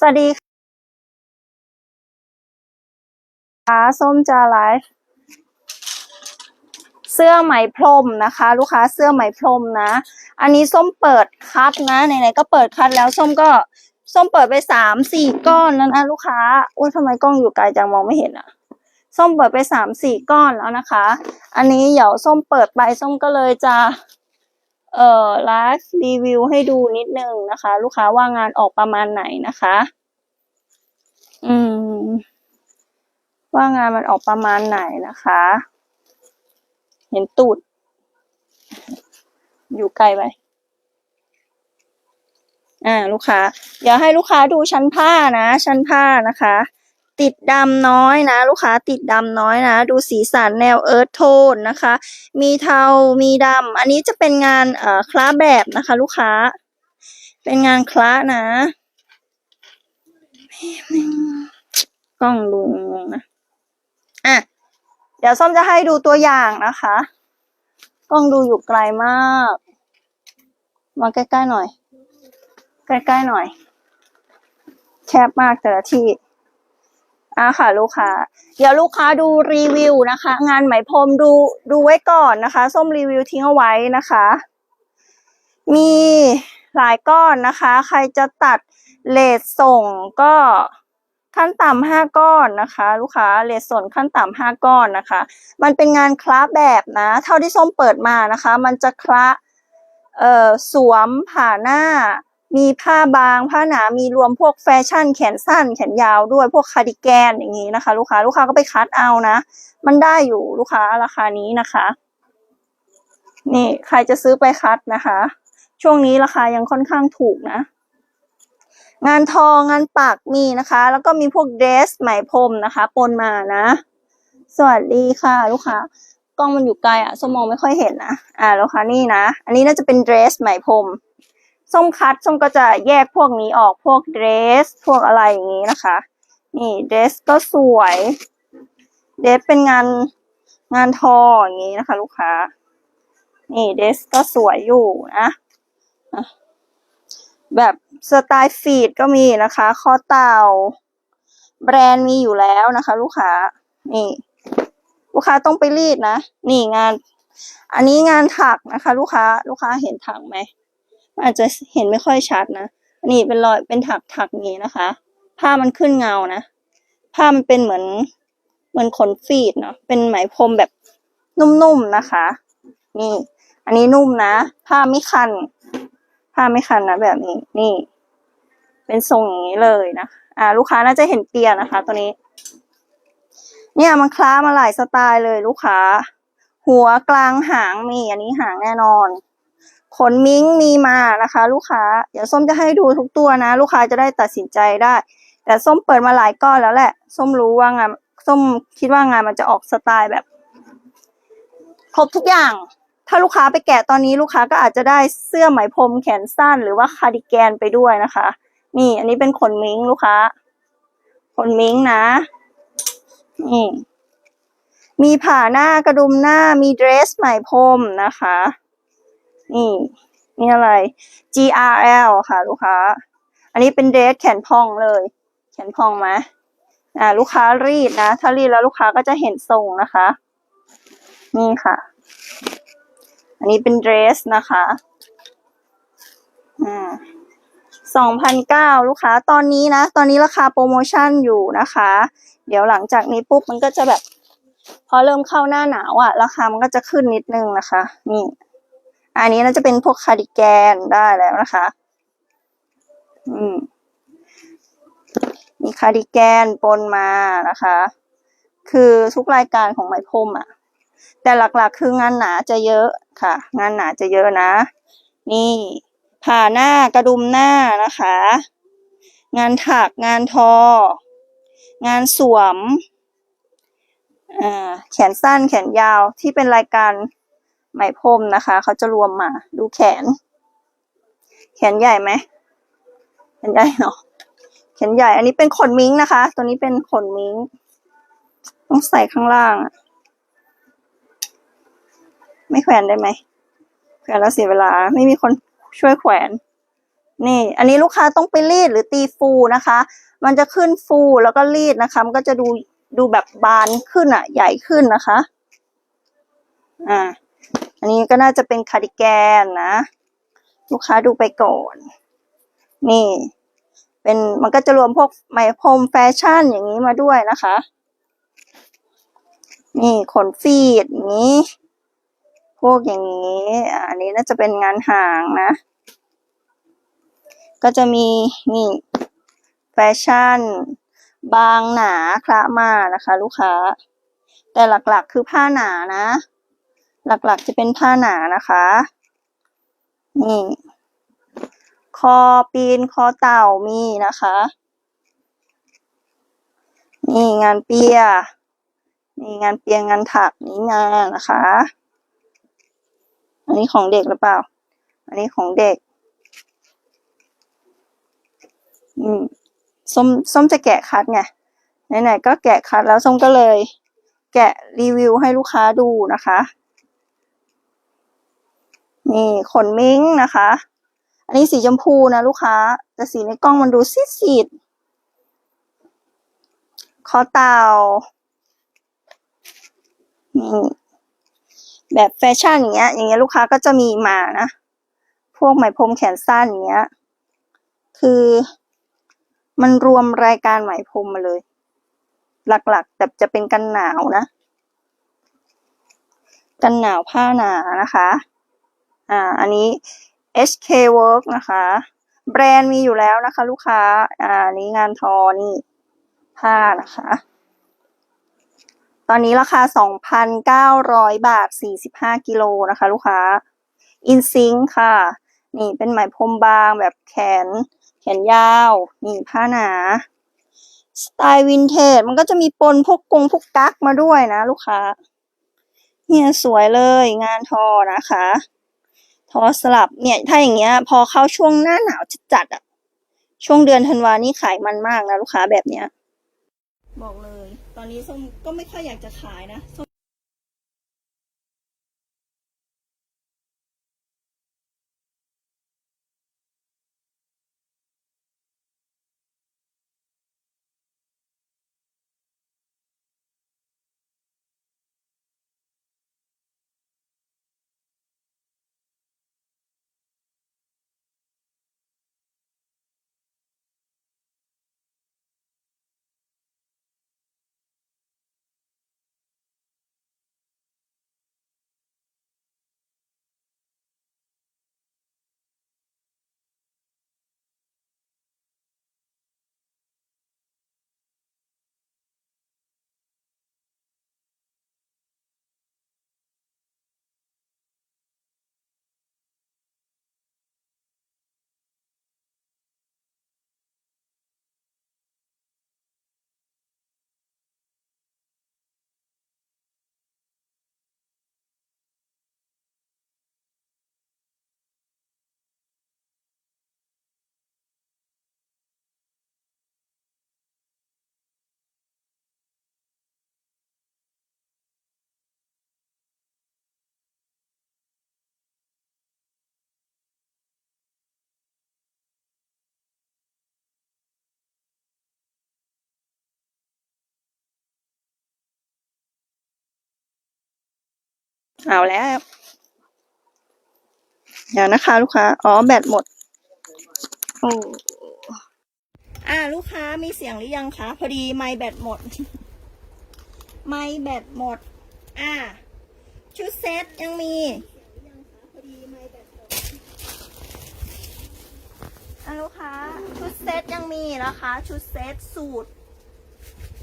สวัสดีค่ะส้มจะไลฟ์เสื้อไหมพรมนะคะ ลูกค้าเสื้อไหมพรมนะ อันนี้ส้มเปิดคัดนะไหนๆก็เปิดคัดแล้วส้มก็ส้มเปิดไปสามสี่ก้อนแล้วนะลูกค้าอุ้ยทำไมกล้องอยู่ไกลจังมองไม่เห็นอะส้มเปิดไปสามสี่ก้อนแล้วนะคะ อันนี้เดี๋ยวส้มเปิดไปส้มก็เลยจะ เอ่อไลฟ์รีวิวให้ดูนิดนึงนะคะ ลูกค้าว่างานออกประมาณไหนนะคะ อืม ว่างานมันออกประมาณไหนนะคะ เห็นตูด อยู่ไกลไปอ่า ลูกค้าเดี๋ยวให้ลูกค้าดูชั้นผ้านะ ชั้นผ้านะคะ ติดดำน้อยนะ ลูกค้าติดดำน้อยนะ ดูสีสันแนวเอิร์ธโทนนะคะ มีเทา มีดำ อันนี้จะเป็นงานเอ่อคล้าแบบนะคะ ลูกค้า เป็นงานคล้านะกล้องลุงงนะอะเดี๋ยวส้มจะให้ดูตัวอย่างนะคะกล้องดูอยู่ไกลมาก มาใกล้ๆหน่อย ใกล้ๆหน่อย แคบมากแต่ละที่ อะค่ะลูกค้าเดี๋ยวลูกค้าดูรีวิวนะคะ งานไหมพรมดูดูไว้ก่อนนะคะ ส้มรีวิวทิ้งเอาไว้นะคะ มีหลายก้อนนะคะ ใครจะตัดเลทส่งก็ขั้นต่ำห้าก้อนนะคะ ลูกค้าเลทส่งขั้นต่ำห้าก้อนนะคะ มันเป็นงานคล้าแบบนะ เท่าที่ส้มเปิดมานะคะ มันจะคล้าเอ่อสวมผ่าหน้า มีผ้าบาง ผ้าหนา มีรวมพวกแฟชั่น แขนสั้น แขนยาวด้วย พวกคาร์ดิแกนอย่างนี้นะคะ ลูกค้า ลูกค้าก็ไปคัดเอานะ มันได้อยู่ลูกค้าราคานี้นะคะ นี่ใครจะซื้อไปคัดนะคะ ช่วงนี้ราคายังค่อนข้างถูกนะ งานทองงานปักมีนะคะ แล้วก็มีพวกเดรสไหมพรมนะคะปนมานะ สวัสดีค่ะ ลูกค้ากล้องมันอยู่ไกลอะส้มมองไม่ค่อยเห็นนะ อ่า ลูกค้านี่นะ อันนี้น่าจะเป็นเดรสไหมพรม ส้มคัดส้มก็จะแยกพวกนี้ออกพวกเดรส พวกอะไรอย่างนี้นะคะ นี่เดรสก็สวย เดรสเป็นงานงานทออย่างนี้นะคะ ลูกค้า นี่เดรสก็สวยอยู่นะแบบสไตล์ฟีดก็มีนะคะ คอเต่า แบรนด์มีอยู่แล้วนะคะ ลูกค้า นี่ ลูกค้าต้องไปรีดนะ นี่งาน อันนี้งานถักนะคะ ลูกค้า ลูกค้าเห็นถักไหม อาจจะเห็นไม่ค่อยชัดนะนี่เป็นรอยเป็นถักถักนี้นะคะ ผ้ามันขึ้นเงานะผ้ามันเป็นเหมือนเหมือนขนฟีดเนาะเป็นไหมพรมแบบนุ่มๆนะคะ นี่ อันนี้นุ่มนะ ผ้าไม่คัน ผ้าไม่คันนะแบบนี้ นี่ เป็นทรงอย่างนี้เลยนะอ่า ลูกค้าน่าจะเห็นเปียนะคะ ตัวนี้ เนี่ยมันคล้ามาหลายสไตล์เลยลูกค้า หัวกลางหางมีอันนี้หางแน่นอน ขนมิ้งมีมานะคะ ลูกค้าเดี๋ยวส้มจะให้ดูทุกตัวนะ ลูกค้าจะได้ตัดสินใจได้ แต่ส้มเปิดมาหลายก้อนแล้วแหละ ส้มรู้ว่างานส้มคิดว่างานมันจะออกสไตล์แบบ ครบทุกอย่าง ถ้าลูกค้าไปแกะตอนนี้ลูกค้าก็อาจจะได้เสื้อไหมพรมแขนสั้นหรือว่าคาร์ดิแกนไปด้วยนะคะ นี่อันนี้เป็นขนมิ้งลูกค้า ขนมิ้งนะนี่มีผ่าหน้ากระดุมหน้ามีเดรสไหมพรมนะคะ นี่นี่อะไร GRL ค่ะลูกค้า อันนี้เป็นเดรสแขนพองเลย แขนพองไหมอ่า ลูกค้ารีดนะ ถ้ารีดแล้วลูกค้าก็จะเห็นทรงนะคะ นี่ค่ะ อันนี้เป็นเดรสนะคะอ่าสองพันเก้าลูกค้าตอนนี้นะ ตอนนี้ราคาโปรโมชั่นอยู่นะคะ เดี๋ยวหลังจากนี้ปุ๊บมันก็จะแบบ พอเริ่มเข้าหน้าหนาวอะ่ะ ราคามันก็จะขึ้นนิดนึงนะคะ นี่ อันนี้น่าจะเป็นพวกคาร์ดิแกนได้แล้วนะคะ อืม มีคาร์ดิแกนปนมานะคะ คือทุกรายการของไหมพรมอะ่ะ แต่หลักๆคืองานหนาจะเยอะค่ะ งานหนาจะเยอะนะ นี่ผ่าหน้ากระดุมหน้านะคะ งานถักงานทอ งานสวมอ่าแขนสั้นแขนยาวที่เป็นรายการ ไหมพรมนะคะ เขาจะรวมมา ดูแขน แขนใหญ่ไหมแขนใหญ่เนาะแขนใหญ่ อันนี้เป็นขนมิ้งนะคะ ตัวนี้เป็นขนมิ้งต้องใส่ข้างล่าง ไม่แขวนได้ไหมแขวนแล้วเสียเวลา ไม่มีคนช่วยแขวน นี่ อันนี้ลูกค้าต้องไปรีดหรือตีฟูนะคะ มันจะขึ้นฟูแล้วก็รีดนะคะ มันก็จะดูดูแบบบานขึ้นอะ ใหญ่ขึ้นนะคะ อ่า อันนี้ก็น่าจะเป็นคาร์ดิแกนนะ ลูกค้าดูไปก่อน นี่ เป็นมันก็จะรวมพวกไหมพรมแฟชั่นอย่างนี้มาด้วยนะคะ นี่ขนฟีดอย่างนี้ พวกอย่างนี้อันนี้น่าจะเป็นงานหางนะ ก็จะมีนี่แฟชั่น บางหนาคละมานะคะ ลูกค้า แต่หลักๆคือผ้าหนานะ หลักๆจะเป็นผ้าหนานะคะ นี่ คอปีนคอเต่ามีนะคะ นี่งานเปีย นี่งานเปียงานถักนี่งานนะคะ อันนี้ของเด็กหรือเปล่า อันนี้ของเด็ก อืมส้มส้มจะแกะคัดไงไหนๆก็แกะคัดแล้วส้มก็เลย แกะรีวิวให้ลูกค้าดูนะคะ นี่ขนมิ้งนะคะ อันนี้สีชมพูนะลูกค้า แต่สีในกล้องมันดูซีดๆคอเต่านี่แบบแฟชั่นอย่างเงี้ย อย่างเงี้ยลูกค้าก็จะมีมานะ พวกไหมพรมแขนสั้นอย่างเงี้ย คือมันรวมรายการไหมพรมมาเลย หลักๆ แต่จะเป็นกันหนาวนะ กันหนาวผ้าหนานะคะ อ่า อันนี้ HK Work นะคะ แบรนด์มีอยู่แล้วนะคะ ลูกค้า อ่านนี้งานทอนี่ผ้านะคะ ตอนนี้ราคา 2,900 บาท 45 กิโลนะคะ ลูกค้า อินซิงค่ะ นี่เป็นไหมพรมบางแบบแขน แขนยาว นี่ผ้าหนา สไตล์วินเทจ มันก็จะมีปนพวกกงพวกกั๊กมาด้วยนะ ลูกค้า เนี่ยสวยเลยงานทอนะคะ ทอสลับเนี่ยถ้าอย่างเงี้ย พอเข้าช่วงหน้าหนาวจัดๆอะช่วงเดือนธันวานี่ขายมันมากนะลูกค้าแบบเนี้ย บอกเลย ตอนนี้ส้มก็ไม่ค่อยอยากจะขายนะ เอาแล้ว เดี๋ยวนะคะ ลูกค้า อ๋อ แบตหมด โอ้อ่าลูกค้ามีเสียงหรือยังคะ พอดีไมค์แบตหมด ไมค์แบตหมด อ่า ชุดเซ็ตยังมีอะลูกค้า ชุดเซ็ตยังมีนะคะ ชุดเซ็ตสูตร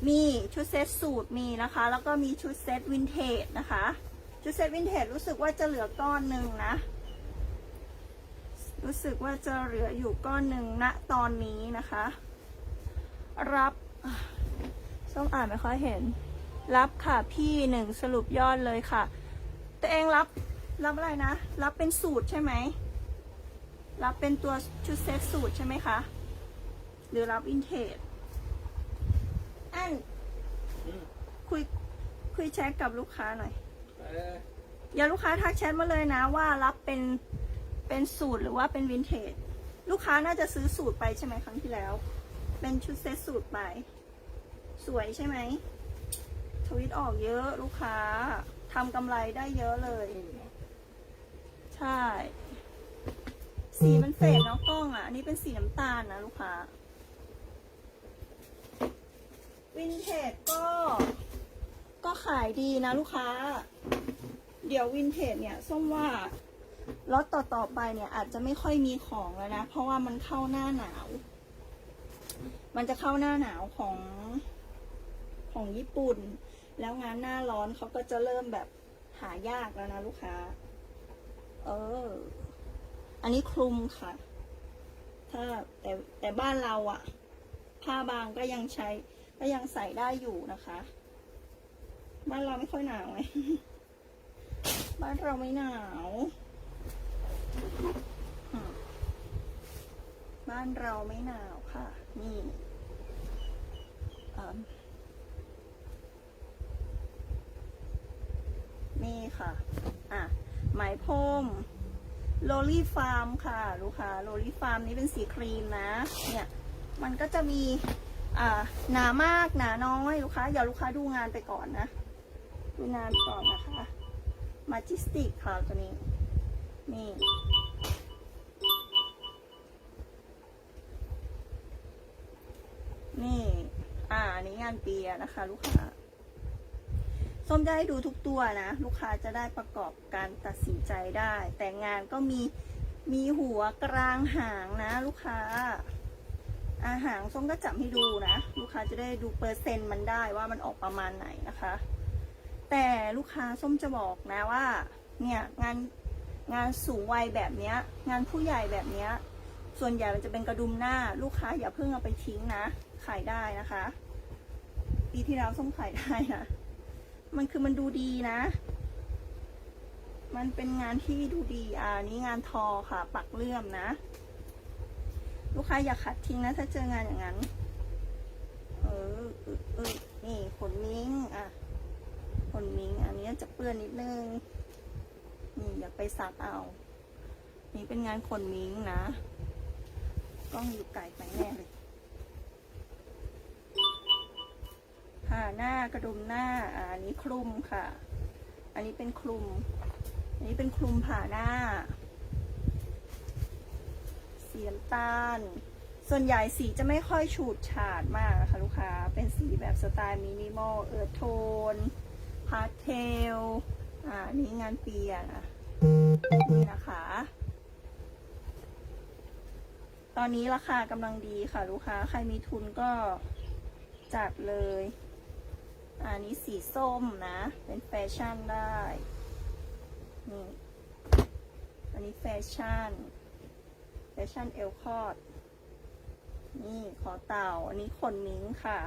มีชุดเซ็ตสูตรมีนะคะ แล้วก็มีชุดเซ็ตวินเทจนะคะ ชุดเซตวินเทจรู้สึกว่าจะเหลือก้อนหนึ่งนะ รู้สึกว่าจะเหลืออยู่ก้อนหนึ่งณตอนนี้นะคะ รับส้มอ่านไม่ค่อยเห็น รับค่ะพี่หนึ่งสรุปยอดเลยค่ะ ตัวเองรับรับอะไรนะ รับเป็นสูตรใช่ไหม รับเป็นตัวชุดเซตสูตรใช่ไหมคะ หรือรับอินเทจอันคุยคุยแชทกับลูกค้าหน่อย อย่าลูกค้าทักแชทมาเลยนะว่ารับเป็นเป็นสูตรหรือว่าเป็นวินเทจลูกค้าน่าจะซื้อสูตรไปใช่ไหมครั้งที่แล้ว เป็นชุดเซตสูตรไป สวยใช่ไหมทวิตออกเยอะลูกค้าทำกำไรได้เยอะเลย ใช่ สีมันเฟดเนาะกล้องอะ อันนี้เป็นสีน้ำตาลนะลูกค้า วินเทจก็ ก็ขายดีนะลูกค้า เดี๋ยววินเทจเนี่ยส้มว่าล็อตต่อๆไปเนี่ยอาจจะไม่ค่อยมีของแล้วนะ เพราะว่ามันเข้าหน้าหนาว มันจะเข้าหน้าหนาวของของญี่ปุ่น แล้วงานหน้าร้อนเขาก็จะเริ่มแบบหายากแล้วนะลูกค้า เออ อันนี้คลุมค่ะ ถ้าแต่แต่บ้านเราอะผ้าบางก็ยังใช้ก็ยังใส่ได้อยู่นะคะ บ้านเราไม่ค่อยหนาวไงบ้านเราไม่หนาว บ้านเราไม่หนาวค่ะ นี่นี่ค่ะ อะ ไหมพรมโลลี่ฟาร์มค่ะ ลูกค้าโลลี่ฟาร์มนี้เป็นสีครีมนะ เนี่ย มันก็จะมี อ่า หนามาก หนาน้อย ลูกค้า อย่าลูกค้าดูงานไปก่อนนะ ดูงานก่อนนะคะมาจิสติกค่ะตัวนี้ นี่นี่ อ่าอันนี้งานเปียนะคะ ลูกค้า ส้มจะให้ดูทุกตัวนะ ลูกค้าจะได้ประกอบการตัดสินใจได้ แต่งานก็มีมีหัวกลางหางนะ ลูกค้า อาหางส้มก็จับให้ดูนะ ลูกค้าจะได้ดูเปอร์เซ็นต์มันได้ว่ามันออกประมาณไหนนะคะ แต่ลูกค้าส้มจะบอกนะว่า เนี่ยงานงานสูงวัยแบบเนี้ย งานผู้ใหญ่แบบเนี้ย ส่วนใหญ่มันจะเป็นกระดุมหน้า ลูกค้าอย่าเพิ่งเอาไปทิ้งนะ ขายได้นะคะ ปีที่แล้วส้มขายได้นะ มันคือมันดูดีนะ มันเป็นงานที่ดูดี อ่านี่งานทอค่ะ ปักเลื่อมนะ ลูกค้าอย่าขัดทิ้งนะ ถ้าเจองานอย่างนั้น เออเออเออนี่ขนมิ้งอะ นมิงอันนี้จะเปื้อนนิดนึง นี่อย่าไปซักเอา นี่เป็นงานขนมิงนะกล้องอยู่ไกลไปแน่เลยผ่าหน้ากระดุมหน้าอันนี้คลุมค่ะ อันนี้เป็นคลุม อันนี้เป็นคลุมผ่าหน้าสีน้ำตาล ส่วนใหญ่สีจะไม่ค่อยฉูดฉาดมากนะคะลูกค้า เป็นสีแบบสไตล์มินิมอลเอิร์ธโทน พาสเทล อ่า นี่งานเปียนะนี่นะคะ ตอนนี้ราคากำลังดีค่ะ ลูกค้า ใครมีทุนก็จัดเลย อันนี้สีส้มนะ เป็นแฟชั่นได้ นี่ อันนี้แฟชั่น แฟชั่นเอลคอดนี่ขอเต่า อันนี้ขนมิ้งค่ะ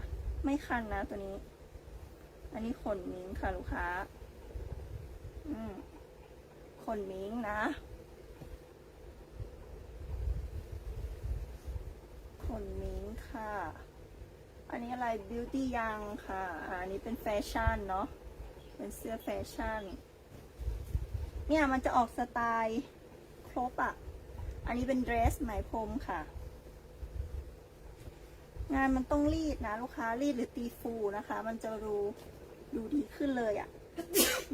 ไม่คันนะตัวนี้ อันนี้ขนมิงค่ะลูกค้า อืมขนมิงนะ ขนมิงค่ะ อันนี้อะไร beauty ยังค่ะ อันนี้เป็นแฟชั่นเนาะ เป็นเสื้อแฟชั่น เนี่ยมันจะออกสไตล์ครบอะ่ะ อันนี้เป็นเดรสไหมพรมค่ะงานมันต้องรีดนะ ลูกค้ารีดหรือตีฟูนะคะ มันจะดู ดูดีขึ้นเลยอะ่ะ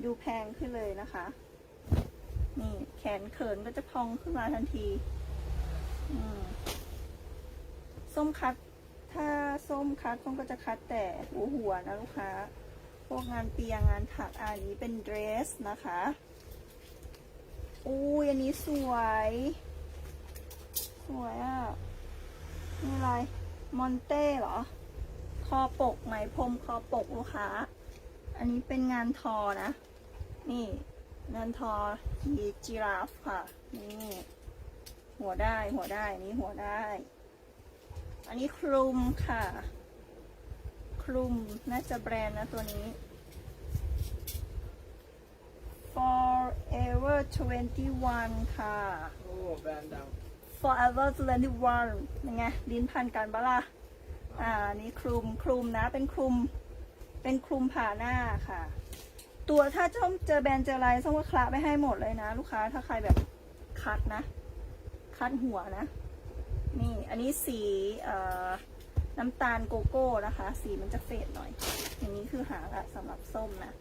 ดูแพงขึ้นเลยนะคะ นี่แขนเขินก็จะพองขึ้นมาทันทีอืมส้มคัด ถ้าส้มคัดส้มก็จะคัดแต่หัวหัวนะลูกค้า พวกงานเปียงงานถักอันนี้เป็นเดรสนะคะอุ้ยอันนี้สวย สวยอะนี่อะไร มอนเต้เหรอ คอปกไหมพรมคอปกลูกค้า อันนี้เป็นงานทอนะ นี่งานทอมีจีราฟค่ะ นี่หัวได้หัวได้อันนี้หัวได้ อันนี้คลุมค่ะ คลุมน่าจะแบรนด์นะตัวนี้ forever 21 ค่ะ โอ้ แบรนด์ดัง forever 21ยังไง ลิ้นพันกันปะล่ะ อ่า นี่คลุม คลุมนะ เป็นคลุม เป็นคลุมผ่าหน้าค่ะ ตัวถ้าช่อมเจอแบรนด์เจออะไรส้มก็คละไปให้หมดเลยนะ ลูกค้าถ้าใครแบบคัดนะ คัดหัวนะ นี่อันนี้สีน้ำตาลโกโก้นะคะ สีมันจะเฟดหน่อย อย่างนี้คือหางอะสำหรับส้มนะ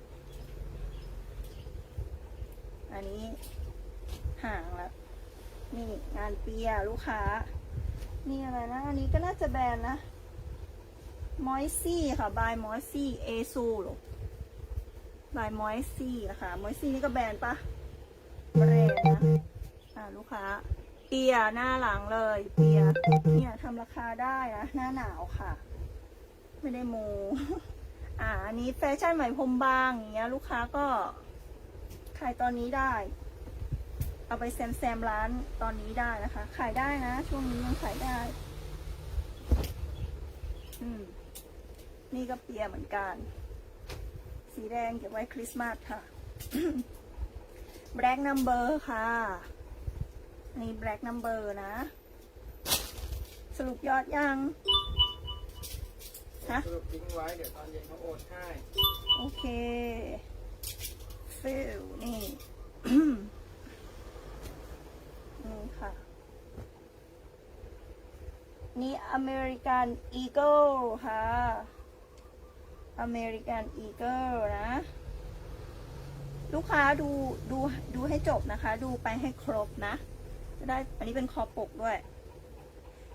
อันนี้หางละนี่งานเปียลูกค้านี่อะไรนะ อันนี้ก็น่าจะแบรนด์นะ มอยซี่ค่ะบายมอยซี่เอซูหรอบายมอยซี่นะคะมอยซี่นี่ก็แบรนด์ปะแบรนด์นะอ่าลูกค้า เปียหน้าหลังเลย เปียเนี่ยทำราคาได้นะหน้าหนาวค่ะ ไม่ได้โมอ่าอันนี้แฟชั่นไหมพรมบางอย่างเงี้ย ลูกค้าก็ขายตอนนี้ได้ เอาไปแซมแซมร้านตอนนี้ได้นะคะ ขายได้นะ ช่วงนี้ยังขายได้ อืม นี่ก็เปียเหมือนกัน สีแดงเก็บไว้คริสต์มาสค่ะ Black Number ค่ะอันนี่ Black Number นะ สรุปยอดยังฮะสรุปทิ้งไว้เดี๋ยวตอนเย็นเขาโอนให้โอเคฟิลนี่นี่ค่ะ นี่อเมริกันอีเกิลค่ะ อเมริกันอีเกิลนะ ลูกค้าดูดูดูให้จบนะคะ ดูไปให้ครบนะจะได้อันนี้เป็นคอปกด้วย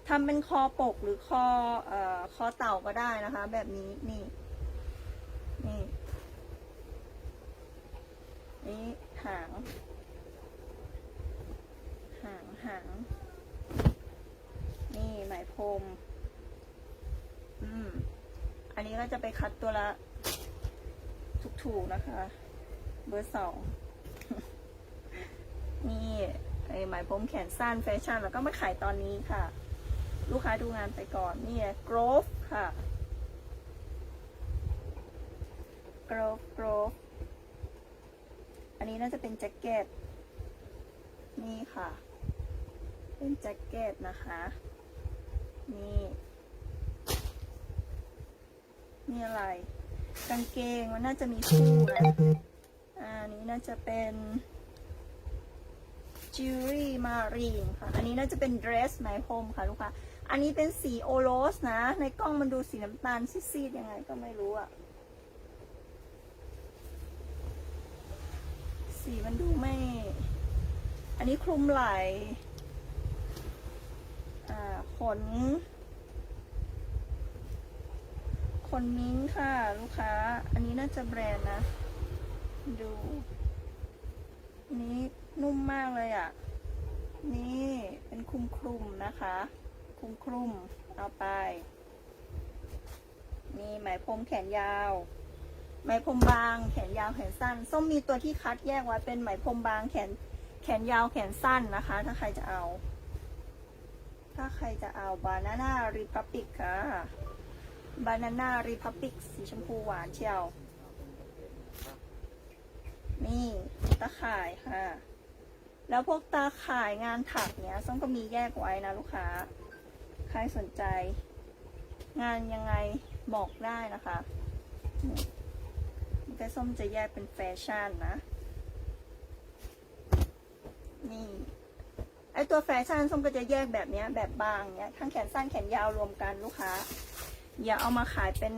ทำเป็นคอปกหรือคอเอ่อคอเต่าก็ได้นะคะ แบบนี้นี่ นี่นี่หางหางหางนี่ไหมพรมอืม อันนี้ก็จะไปคัดตัวละถูกๆนะคะ เบอร์สองนี่ไอไหมพรมแขนสั้นแฟชั่น แล้วก็มาขายตอนนี้ค่ะ ลูกค้าดูงานไปก่อน นี่กรอฟค่ะกรอฟกรอฟอันนี้น่าจะเป็นแจ็คเก็ต นี่ค่ะ เป็นแจ็คเก็ตนะคะ นี่ นี่อะไร กางเกงมันน่าจะมีคู่นะอันนี้น่าจะเป็นจิวเวลรี่มารีนค่ะ อันนี้น่าจะเป็นเดรสไหมพรมค่ะลูกค้า อันนี้เป็นสีโอโรสนะ ในกล้องมันดูสีน้ำตาลซีดๆยังไงก็ไม่รู้อะสีมันดูไม่ อันนี้คลุมไหล่อ่าขน ขนมิ้นค่ะลูกค้า อันนี้น่าจะแบรนด์นะ ดูนี้นุ่มมากเลยอะ่ะ นี่เป็นคลุมคลุมนะคะ คลุมคลุมเอาไปนี่ไหมพรมแขนยาว ไหมพรมบาง แขนยาวแขนสั้น ส้มมีตัวที่คัดแยกไว้เป็นไหมพรมบางแขนแขนยาวแขนสั้นนะคะ ถ้าใครจะเอา ถ้าใครจะเอาบานาน่ารีพับบิกค่ะ บานาน่ารีพับบิกสีชมพูหวานเชียว นี่ตาข่ายค่ะ แล้วพวกตาข่ายงานถักเนี้ยส้มก็มีแยกไว้นะลูกค้า ใครสนใจ งานยังไงบอกได้นะคะนี่แต่ส้มจะแยกเป็นแฟชั่นนะ นี่ไอตัวแฟชั่นส้มก็จะแยกแบบเนี้ยแบบบางเนี้ยทั้งแขนสั้นแขนยาวรวมกันลูกค้า อย่าเอามาขายเป็น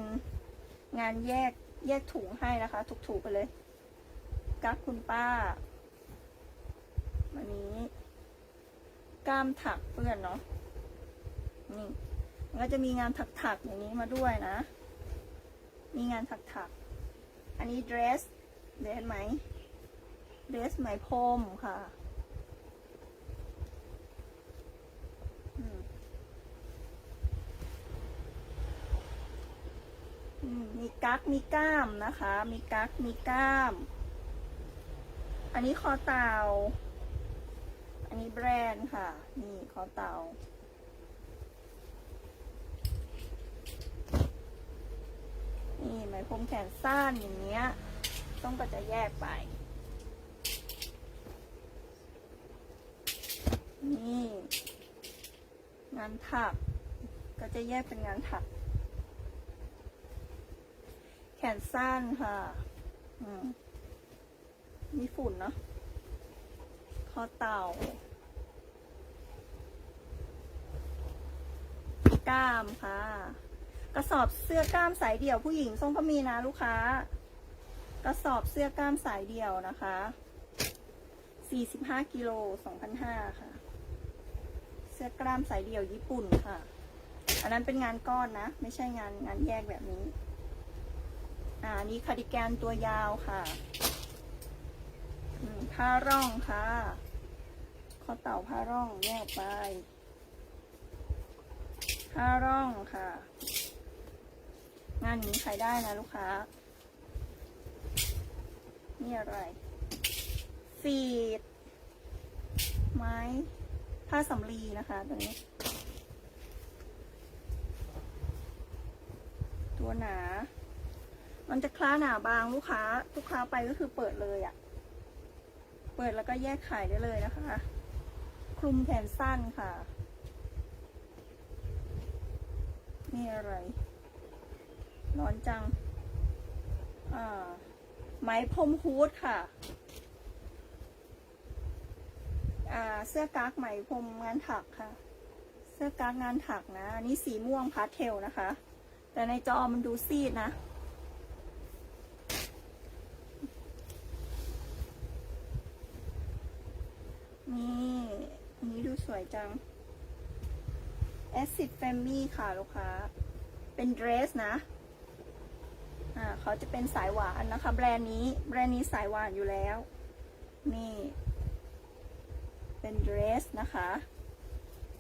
งานแยกแยกถุงให้นะคะ ถูกๆไปเลย กั๊กคุณป้าวันนี้กล้ามถักเปื้อนเนาะนี่ก็จะมีงานถักๆอย่างนี้มาด้วยนะ มีงานถักๆอันนี้เดรสเดรสไหมเดรสไหมพรมค่ะอืม อื มีกั๊กมีกล้ามนะคะ มีกั๊กมีกล้าม อันนี้คอเต่า อันนี้แบรนด์ค่ะ นี่คอเต่า นี่ไหมพรมแขนสั้นอย่างเงี้ย ต้องก็จะแยกไป นี่ งานถัก ก็จะแยกเป็นงานถัก แขนสั้นค่ะ มีฝุ่นเนาะ คอเต่า กล้ามค่ะ กระสอบเสื้อกล้ามสายเดี่ยวผู้หญิงส้มก็มีนะลูกค้า กระสอบเสื้อกล้ามสายเดี่ยวนะคะ 45กิโล2,500 ค่ะ เสื้อกล้ามสายเดี่ยวญี่ปุ่นค่ะ อันนั้นเป็นงานก้อนนะ ไม่ใช่งานงานแยกแบบนี้ อ่านี่คาร์ดิแกนตัวยาวค่ะผ้าร่องค่ะข้อเต่าผ้าร่องแยกไปผ้าร่องค่ะ งานนี้ใครได้นะลูกค้า นี่อะไร ฟีด ไม้ ผ้าสำลีนะคะตัวนี้ ตัวหนา มันจะคล้าหนาบางลูกค้าลูกค้าไปก็คือเปิดเลยอะ่ะ เปิดแล้วก็แยกขายได้เลยนะคะ คลุมแขนสั้นค่ะนี่อะไร ร้อนจัง อ่า ไหมพรมฮูดค่ะ อ่า เสื้อกั๊กไหมพรมงานถักค่ะ เสื้อกั๊กงานถักนะ อันนี้สีม่วงพาสเทลนะคะ แต่ในจอมันดูซีดนะ นี่นนี้ดูสวยจัง Acid Family ค่ะลูกค้า เป็นเดรสนะ อ่าเขาจะเป็นสายหวานนะคะ แบรนด์นี้ แบรนด์นี้สายหวานอยู่แล้ว นี่ เป็นเดรสนะคะ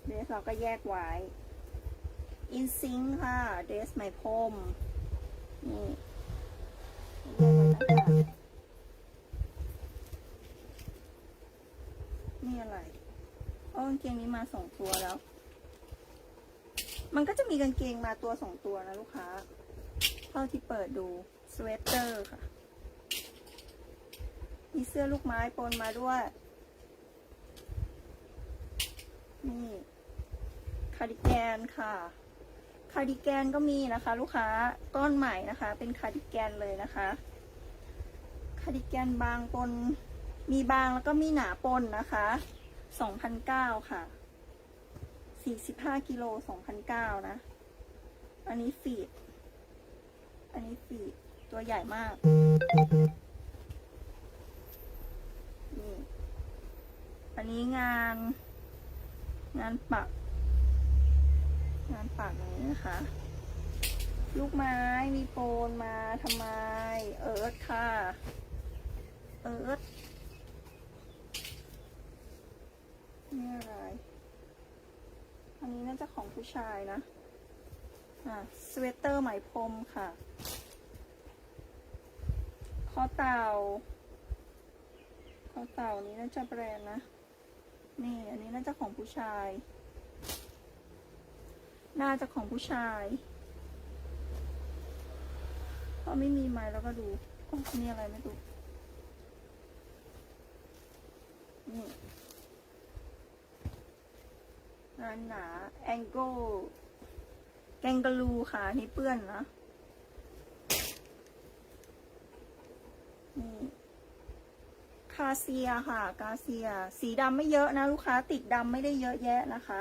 เดรสเราก็แยกไว้ อินซิงค่ะ เดรสไหมพรมนี่แยกไว้นะคะ อะไรโอ้กางเกงนี้มาสองตัวแล้ว มันก็จะมีกางเกงมาตัวสองตัวนะลูกค้า เท่าที่เปิดดูสเวตเตอร์ค่ะ มีเสื้อลูกไม้ปนมาด้วย นี่คาร์ดิแกนค่ะคาร์ดิแกนก็มีนะคะ ลูกค้าก้อนใหม่นะคะ เป็นคาร์ดิแกนเลยนะคะคาร์ดิแกนบางปน มีบางแล้วก็มีหนาปนนะคะสองพันเก้าค่ะสี่สิบห้ากิโลสองพันเก้านะ อันนี้ฟีด อันนี้ฟีด ตัวใหญ่มาก นี่ อันนี้งาน งานปัก งานปักอย่างนี้นะคะ ลูกไม้มีโปนมาทำไม เอิร์ธค่ะ เอิร์ธ นี่อะไร อันนี้น่าจะของผู้ชายนะ อะสเวตเตอร์ไหมพรมค่ะคอเต่าคอเต่านี้น่าจะแบรนด์นะ นี่ อันนี้น่าจะของผู้ชาย น่าจะของผู้ชาย เพราะไม่มีไม้แล้วก็ดูนี่อะไรไม่รู้ นี่งานหนาแองโกแกงกะลูค่ะนี่เปื้อนนะนี่คาเซียค่ะ กาเซีย สีดำไม่เยอะนะ ลูกค้าติดดำไม่ได้เยอะแยะนะคะ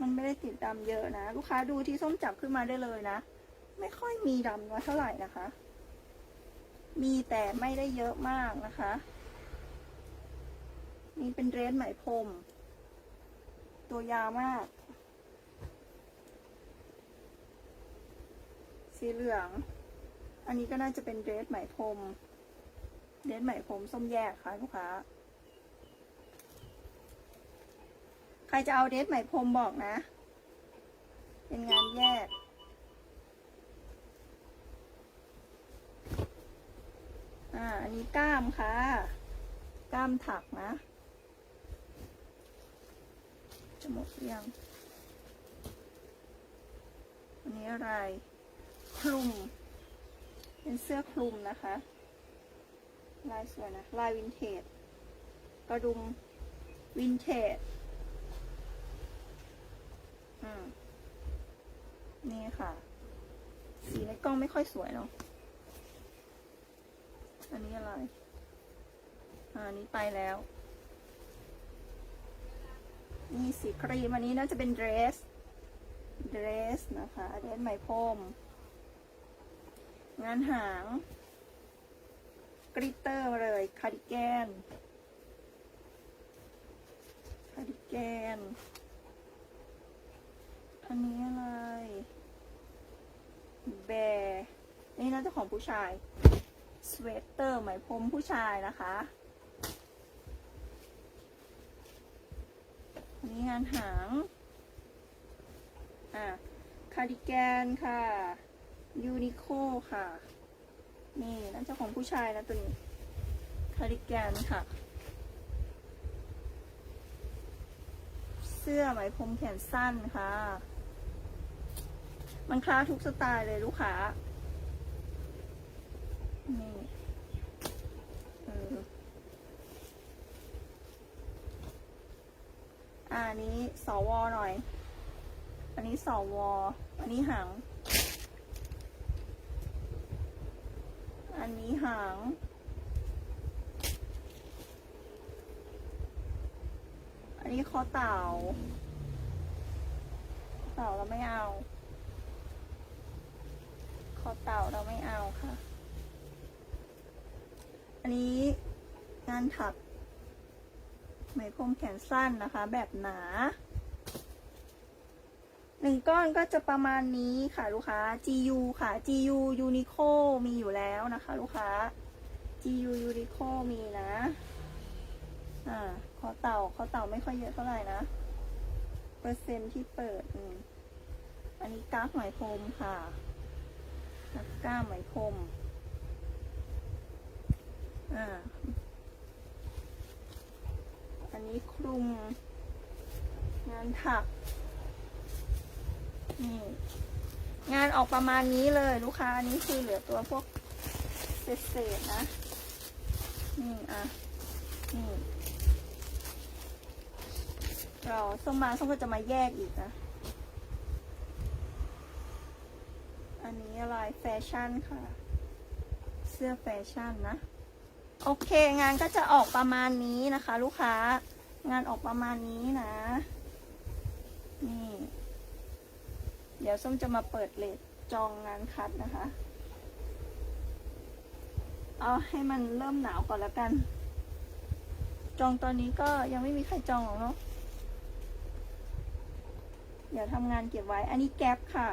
มันไม่ได้ติดดำเยอะนะ ลูกค้าดูที่ส้มจับขึ้นมาได้เลยนะ ไม่ค่อยมีดำน้อยเท่าไหร่นะคะ มีแต่ไม่ได้เยอะมากนะคะ นี่เป็นเดรสไหมพรม ตัวยาวมาก สีเหลือง อันนี้ก็น่าจะเป็นเดรสไหมพรม เดรสไหมพรมส้มแยกค่ะลูกค้า ใครจะเอาเดรสไหมพรมบอกนะ เป็นงานแยกอ่า อันนี้กล้ามค่ะ กล้ามถักนะ จะ หมดหรือยังอันนี้อะไรคลุม เป็นเสื้อคลุมนะคะ ลายสวยนะ ลายวินเทจ กระดุมวินเทจ อืม นี่ค่ะ สีในกล้องไม่ค่อยสวยเนาะ อันนี้อะไร อ่าอันนี้ไปแล้ว นี่สีครีมอันนี้น่าจะเป็นเดรส เดรสนะคะ เดรสไหมพรม งานหาง กริตเตอร์เลย คาร์ดิแกน คาร์ดิแกน อันนี้อะไร แบร์นี่น่าจะของผู้ชาย สเวตเตอร์ไหมพรมผู้ชายนะคะ อันนี้ งานหาง อะคาร์ดิแกนค่ะ ยูนิโคค่ะ นี่น่าจะของผู้ชายนะตัวนี้ คาร์ดิแกนค่ะ เสื้อไหมพรมแขนสั้นค่ะ มันคล้าทุกสไตล์เลยลูกค้า นี่เออ อันนี้สวหน่อย อันนี้สวอันนี้หาง อันนี้หาง อันนี้คอเต่า เต่าเราไม่เอา คอเต่าเราไม่เอาค่ะ อันนี้งานถัก ไหมพรมแขนสั้นนะคะ แบบหนาหนึ่งก้อนก็จะประมาณนี้ค่ะลูกค้า GU ค่ะ GU Uniqlo มีอยู่แล้วนะคะ ลูกค้า GU Uniqlo มีนะ อ่าขอเต่าขอเต่าไม่ค่อยเยอะเท่าไหร่นะ เปอร์เซ็นที่เปิดอืมอันนี้กราฟไหมพรมค่ะนักก้ามไหมพรมอ่า นนี้คลุม งานถัก นี่ งานออกประมาณนี้เลยลูกค้า อันนี้คือเหลือตัวพวกเศษๆนะ นี่อะ นี่เราส้มมาส้มก็จะมาแยกอีกนะ อันนี้อะไรแฟชั่นค่ะ เสื้อแฟชั่นนะ โอเคงานก็จะออกประมาณนี้นะคะ ลูกค้า งานออกประมาณนี้นะ นี่ เดี๋ยวส้มจะมาเปิดเลทจองงานคัดนะคะ เอาให้มันเริ่มหนาวก่อนแล้วกัน จองตอนนี้ก็ยังไม่มีใครจองหรอกเนาะ เดี๋ยวทำงานเก็บไว้ อันนี้แก๊ปค่ะ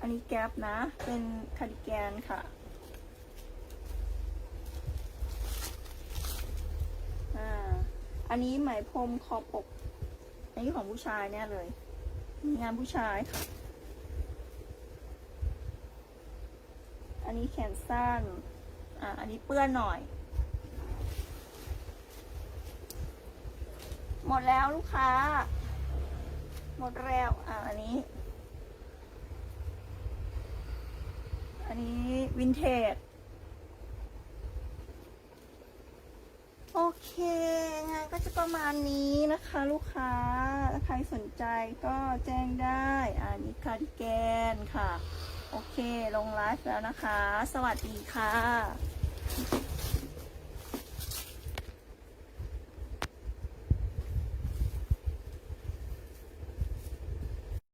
อันนี้แก๊ปนะ เป็นคาร์ดิแกนค่ะ อ่า อันนี้ไหมพรมคอปก อันนี้ของผู้ชายเนี่ยเลย งานผู้ชายค่ะ อันนี้แขนสั้น อ่า อันนี้เปื้อนหน่อย หมดแล้วลูกค้า หมดแล้ว อ่า อันนี้ อันนี้วินเทจ โอเค ก็จะประมาณนี้นะคะลูกค้าถ้า ใครสนใจก็แจ้งได้ อันนี้คาร์ดิแกนค่ะ โอเค ลงไลฟ์แล้วนะคะ สวัสดีค่ะ